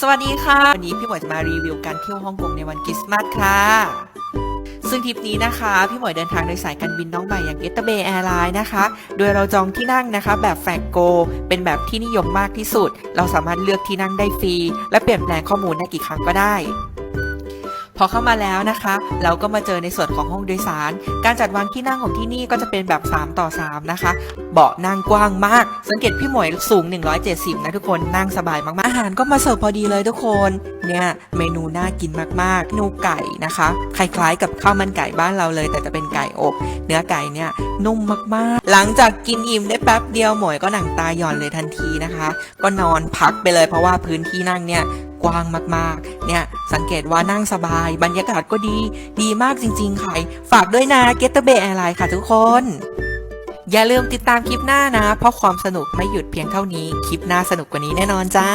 สวัสดีค่ะ วันนี้พี่หมวยจะมารีวิวการเที่ยวฮ่องกงในวันคริสต์มาสค่ะ ซึ่งทริปนี้นะคะ พี่หมวยเดินทางโดยสายการบินน้องใหม่อย่างเอตเบย์แอร์ไลน์นะคะ โดยเราจองที่นั่งนะคะ แบบแฟกโก เป็นแบบที่นิยมมากที่สุด เราสามารถเลือกที่นั่งได้ฟรี และเปลี่ยนแปลงข้อมูลได้กี่ครั้งก็ได้ พอเข้ามาแล้วนะคะ เราก็มาเจอในส่วนของห้องโดยสาร การจัดวางที่นั่งของที่นี่ก็จะเป็นแบบ 3 ต่อ 3 นะคะ เบาะนั่งกว้างมาก สังเกตพี่หมวยสูง 170 นะทุกคนนั่งสบายมากๆอาหารก็มาเสิร์ฟพอดีเลยทุกคน เนี่ยเมนูน่ากินมากๆเมนูไก่นะคะคล้ายๆกับข้าวมันไก่บ้านเราเลย แต่จะเป็นไก่อบ เนื้อไก่เนี่ยนุ่มมากๆ หลังจากกินอิ่มได้แป๊บเดียวหมวยก็หนังตาหย่อนเลยทันทีนะคะ ก็นอนพักไปเลยเพราะว่าพื้นที่นั่งเนี่ย กว้างมากๆ เนี่ย สังเกตว่านั่งสบาย บรรยากาศก็ดี ดีมากจริงๆ ค่ะ ฝากด้วยนะ g e t a b a y Airline ค่ะทุกคน อย่าลืมติดตามคลิปหน้านะ เพราะความสนุกไม่หยุดเพียงเท่านี้ คลิปหน้าสนุกกว่านี้แน่นอนจ้า